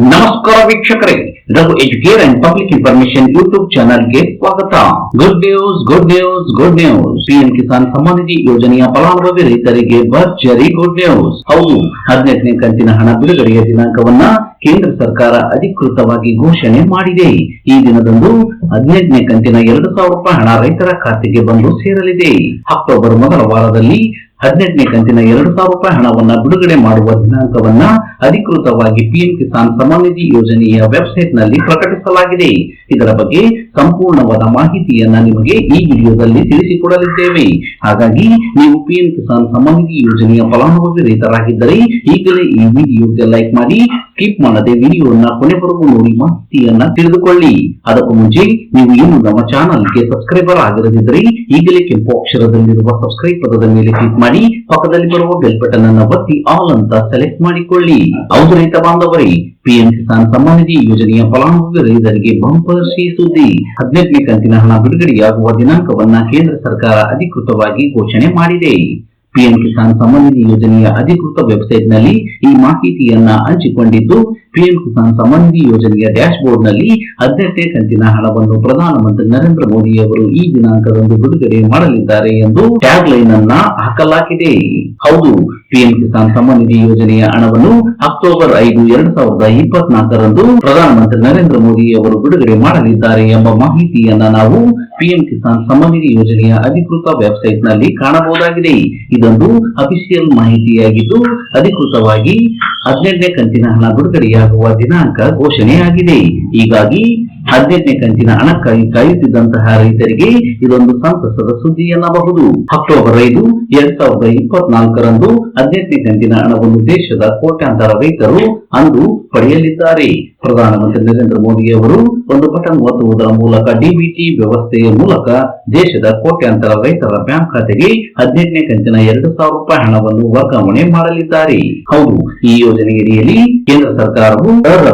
ನಮಸ್ಕಾರ ವೀಕ್ಷಕರೇ, Raghu Educare and public information YouTube ಚಾನಲ್ಗೆ ಸ್ವಾಗತ. Good news good news good news PM Kisan Samman Nidhi ಯೋಜನೆಯ ಫಲಾನುಭವಿ ರೈತರಿಗೆ ಭರ್ಜರಿ ಗುಡ್ ನ್ಯೂಸ್ ಹೌದು, ಹದಿನೆಂಟನೇ ಕಂತಿನ ಹಣ ಬಿಡುಗಡೆಯ ದಿನಾಂಕವನ್ನ ಕೇಂದ್ರ ಸರ್ಕಾರ ಅಧಿಕೃತವಾಗಿ ಘೋಷಣೆ ಮಾಡಿದೆ. ಈ ದಿನದಂದು ಹದಿನೆಂಟನೇ ಕಂತಿನ ಎರಡು ಸಾವಿರ ರೂಪಾಯಿ ಹಣ ರೈತರ ಖಾತೆಗೆ ಬಂದು ಸೇರಲಿದೆ. ಅಕ್ಟೋಬರ್ ಮೊದಲ ವಾರದಲ್ಲಿ ಹದಿನೆಂಟನೇ ಕಂತಿನ ಎರಡು ಸಾವಿರ ರೂಪಾಯಿ ಹಣವನ್ನ ಬಿಡುಗಡೆ ಮಾಡುವ ದಿನಾಂಕವನ್ನ ಅಧಿಕೃತವಾಗಿ ಪಿಎಂ ಕಿಸಾನ್ ಸಮಾನಿಧಿ ನಿಧಿ ಯೋಜನೆಯ ವೆಬ್ಸೈಟ್ನಲ್ಲಿ ಪ್ರಕಟಿಸಲಾಗಿದೆ. ಇದರ ಬಗ್ಗೆ ಸಂಪೂರ್ಣವಾದ ಮಾಹಿತಿಯನ್ನ ನಿಮಗೆ ಈ ವಿಡಿಯೋದಲ್ಲಿ ತಿಳಿಸಿಕೊಡಲಿದ್ದೇವೆ. ಹಾಗಾಗಿ ನೀವು ಪಿಎಂ ಕಿಸಾನ್ ಸಮಾನಿಧಿ ನಿಧಿ ಯೋಜನೆಯ ಫಲಾನುಭವಿ ರೈತರಾಗಿದ್ದರೆ ಈಗಲೇ ಈ ವಿಡಿಯೋಗೆ ಲೈಕ್ ಮಾಡಿ, ಸ್ಕಿಪ್ ಮಾಡದೆ ವಿಡಿಯೋನ ಕೊನೆವರೆಗೂ ನೋಡಿ ಮಾಹಿತಿಯನ್ನ ತಿಳಿದುಕೊಳ್ಳಿ. ಅದಕ್ಕೂ ಮುಂಚೆ ನೀವು ಇನ್ನು ನಮ್ಮ ಚಾನಲ್ಗೆ ಸಬ್ಸ್ಕ್ರೈಬರ್ ಆಗಿರದಿದ್ದರೆ ಈಗಲೇ ಕೆಂಪು ಅಕ್ಷರದಲ್ಲಿರುವ ಸಬ್ಸ್ಕ್ರೈಬ್ ಪದದ ಮೇಲೆ ಕ್ಲಿಕ್ ಮಾಡಿ. ಪಕ್ಕದಲ್ಲಿ ಬರುವ ಬೆಲ್ ಬಟನ್ ಅನ್ನು ಒತ್ತಿ ಆಲ್ ಅಂತ ಸೆಲೆಕ್ಟ್ ಮಾಡಿಕೊಳ್ಳಿ. ಹೌದು ರೈತ ಬಾಂಧವರೇ ಪಿಎಂ ಕಿಸಾನ್ ಸಮ್ಮಾನ್ ನಿಧಿ ಯೋಜನೆಯ ಫಲಾನುಭವಿ ರೈತರಿಗೆ ಬಂಪರ್ ಸುದ್ದಿ. ಹದಿನೆಂಟನೇ ಕಂತಿನ ಹಣ ಬಿಡುಗಡೆಯಾಗುವ ದಿನಾಂಕವನ್ನ ಕೇಂದ್ರ ಸರ್ಕಾರ ಅಧಿಕೃತವಾಗಿ ಘೋಷಣೆ ಮಾಡಿದೆ. ಪಿಎಂ ಕಿಸಾನ್ ಸಮ್ಮಾನ್ ನಿಧಿ ಯೋಜನೆಯ ಅಧಿಕೃತ ವೆಬ್ಸೈಟ್ನಲ್ಲಿ ಈ ಮಾಹಿತಿಯನ್ನ ಹಂಚಿಕೊಂಡಿದ್ದು ಪಿಎಂ ಕಿಸಾನ್ ಸಮ್ಮಾನ್ ಯೋಜನೆಯ ಡ್ಯಾಶ್ ಬೋರ್ಡ್ನಲ್ಲಿ ಹದಿನೆಂಟನೇ ಕಂತಿನ ಹಣವನ್ನು ಪ್ರಧಾನಮಂತ್ರಿ ನರೇಂದ್ರ ಮೋದಿ ಅವರು ಈ ದಿನಾಂಕದಂದು ಬಿಡುಗಡೆ ಮಾಡಲಿದ್ದಾರೆ ಎಂದು ಟ್ಯಾಗ್ ಲೈನ್ ಅನ್ನ ಹಾಕಲಾಗಿದೆ. ಹೌದು ಪಿಎಂ ಕಿಸಾನ್ ಸಮ್ಮಾನ್ ಯೋಜನೆಯ ಹಣವನ್ನು ಅಕ್ಟೋಬರ್ ಐದು, ಎರಡ್ ಸಾವಿರದ ಇಪ್ಪತ್ನಾಲ್ಕರಂದು ಪ್ರಧಾನಮಂತ್ರಿ ನರೇಂದ್ರ ಮೋದಿ ಅವರು ಬಿಡುಗಡೆ ಮಾಡಲಿದ್ದಾರೆ ಎಂಬ ಮಾಹಿತಿಯನ್ನ ನಾವು ಪಿಎಂ ಕಿಸಾನ್ ಸಮ್ಮಾನ್ ನಿಧಿ ಯೋಜನೆಯ ಅಧಿಕೃತ ವೆಬ್ಸೈಟ್ನಲ್ಲಿ ಕಾಣಬಹುದಾಗಿದೆ. ಇದೊಂದು ಅಫಿಷಿಯಲ್ ಮಾಹಿತಿಯಾಗಿದ್ದು, ಅಧಿಕೃತವಾಗಿ ಹದಿನೆಂಟನೇ ಕಂತಿನ ಹಣ ಬಿಡುಗಡೆಯಾಗುವ ದಿನಾಂಕ ಘೋಷಣೆಯಾಗಿದೆ. ಹೀಗಾಗಿ ಹದಿನೆಂಟನೇ ಕಂತಿನ ಹಣಕ್ಕಾಗಿ ಕಾಯುತ್ತಿದ್ದಂತಹ ರೈತರಿಗೆ ಇದೊಂದು ಸಂತಸದ ಸುದ್ದಿ ಎನ್ನಬಹುದು. ಅಕ್ಟೋಬರ್ ಐದು, ಎರಡ್ ಸಾವಿರದ ಇಪ್ಪತ್ನಾಲ್ಕರಂದು ಹದಿನೆಂಟನೇ ಕಂತಿನ ಹಣವನ್ನು ದೇಶದ ಕೋಟ್ಯಾಂತರ ರೈತರು ಅಂದು ಪಡೆಯಲಿದ್ದಾರೆ. ಪ್ರಧಾನಮಂತ್ರಿ ನರೇಂದ್ರ ಮೋದಿ ಅವರು ಒಂದು ಬಟನ್ ಒತ್ತುವುದರ ಮೂಲಕ ಡಿಬಿಟಿ ವ್ಯವಸ್ಥೆಯ ಮೂಲಕ ದೇಶದ ಕೋಟ್ಯಾಂತರ ರೈತರ ಬ್ಯಾಂಕ್ ಖಾತೆಗೆ ಹದಿನೆಂಟನೇ ಕಂತಿನ ಎರಡು ಸಾವಿರ ರೂಪಾಯಿ ಹಣವನ್ನು ವರ್ಗಾವಣೆ ಮಾಡಲಿದ್ದಾರೆ. ಹೌದು, ಈ ಯೋಜನೆಯಡಿಯಲ್ಲಿ ಕೇಂದ್ರ ಸರ್ಕಾರವು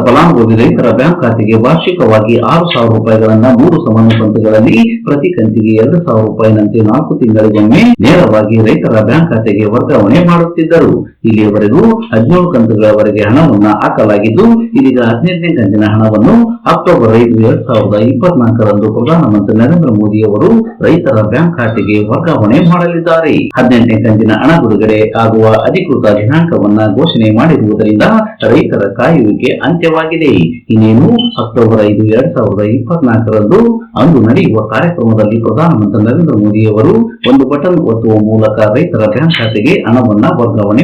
ಫಲಾನುಭವಿ ರೈತರ ಬ್ಯಾಂಕ್ ಖಾತೆಗೆ ವಾರ್ಷಿಕವಾಗಿ ಆರು ಸಾವಿರ ರೂಪಾಯಿಗಳನ್ನ ಮೂರು ಸಮಾನ ಕಂತುಗಳಲ್ಲಿ ಪ್ರತಿ ಕಂತಿಗೆ ಎರಡು ಸಾವಿರ ರೂಪಾಯಿನಂತೆ ನಾಲ್ಕು ತಿಂಗಳಿಗೊಮ್ಮೆ ನೇರವಾಗಿ ರೈತರ ಬ್ಯಾಂಕ್ ಖಾತೆಗೆ ವರ್ಗಾವಣೆ ಮಾಡುತ್ತಿದ್ದರು. ಇಲ್ಲಿಯವರೆಗೂ ಹದಿನೇಳು ಕಂತುಗಳವರೆಗೆ ಹಣವನ್ನು ಹಾಕಲಾಗಿದ್ದು, ಇದೀಗ ಹದಿನೆಂಟನೇ ಕಂತಿನ ಹಣವನ್ನು ಅಕ್ಟೋಬರ್ ಐದು ಎರಡ್ ಸಾವಿರದ ಇಪ್ಪತ್ನಾಲ್ಕರಂದು ಪ್ರಧಾನಮಂತ್ರಿ ನರೇಂದ್ರ ಮೋದಿ ಅವರು ರೈತರ ಬ್ಯಾಂಕ್ ಖಾತೆಗೆ ವರ್ಗಾವಣೆ ಮಾಡಲಿದ್ದಾರೆ. ಹದಿನೆಂಟನೇ ಕಂತಿನ ಹಣ ಬಿಡುಗಡೆ ಆಗುವ ಅಧಿಕೃತ ದಿನಾಂಕವನ್ನ ಘೋಷಣೆ ಮಾಡಿರುವುದರಿಂದ ರೈತರ ಕಾಯುವಿಕೆ ಅಂತ್ಯವಾಗಿದೆ. ಇನ್ನೇನು, ಅಕ್ಟೋಬರ್ ಐದು ಎರಡ್ ಸಾವಿರದ ಇಪ್ಪತ್ನಾಲ್ಕರಂದು ಅಂದು ನಡೆಯುವ ಕಾರ್ಯಕ್ರಮದಲ್ಲಿ ಪ್ರಧಾನಮಂತ್ರಿ ನರೇಂದ್ರ ಮೋದಿ ಅವರು ಒಂದು ಬಟನ್ ಒತ್ತುವ ಮೂಲಕ ರೈತರ ಬ್ಯಾಂಕ್ ಖಾತೆಗೆ ಹಣವನ್ನು ವರ್ಗಾವಣೆ